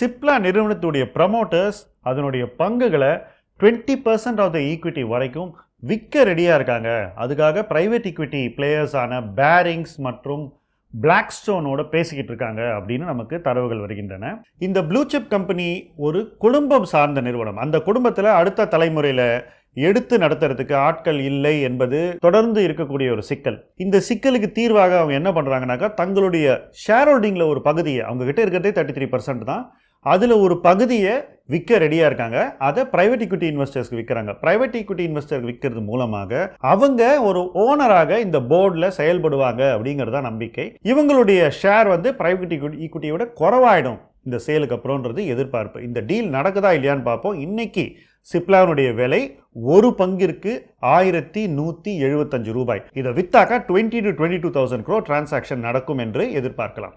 Cipla நிறுவனத்துடைய promoters அதனுடைய பங்குகளை twenty percent of the equity வரைக்கும் விற்க ரெடியாக இருக்காங்க. அதுக்காக பிரைவேட் ஈக்விட்டி பிளேயர்ஸான பேரிங்ஸ் மற்றும் பிளாக் ஸ்டோனோட பேசிக்கிட்டு இருக்காங்க அப்படின்னு நமக்கு தரவுகள் வருகின்றன. இந்த ப்ளூ சிப் கம்பெனி ஒரு குடும்பம் சார்ந்த நிறுவனம். அந்த குடும்பத்தில் அடுத்த தலைமுறையில் எடுத்து நடத்துறதுக்கு ஆட்கள் இல்லை என்பது தொடர்ந்து இருக்கக்கூடிய ஒரு சிக்கல். இந்த சிக்கலுக்கு தீர்வாக அவங்க என்ன பண்ணுறாங்கனாக்கா தங்களுடைய ஷேர் ஹோல்டிங்கில் ஒரு பகுதியை அவங்க கிட்ட இருக்கிறதே தேர்ட்டி த்ரீ பர்சன்ட் தான். அதில் ஒரு பகுதியை விற்க ரெடியாக இருக்காங்க. அதை ப்ரைவேட் ஈக்விட்டி இன்வெஸ்டர்ஸ்க்கு விற்கிறாங்க ப்ரைவேட் ஈக்விட்டி இன்வெஸ்டருக்கு விற்கிறது மூலமாக அவங்க ஒரு ஓனராக இந்த போர்டில் செயல்படுவாங்க அப்படிங்கிறதா நம்பிக்கை. இவங்களுடைய ஷேர் வந்து பிரைவேட் ஈக்விட்டியோட குறவாயிடும். இந்த சேலுக்கு அப்புறம்ன்றது எதிர்பார்ப்பு. இந்த டீல் நடக்குதா இல்லையான்னு பார்ப்போம். இன்னைக்கு சிப்லானுடைய விலை ஒரு பங்கிற்கு ஆயிரத்தி நூற்றி எழுபத்தஞ்சு ரூபாய். இதை வித்தாக்கா twenty to twenty two thousand crore transaction நடக்கும் என்று எதிர்பார்க்கலாம்.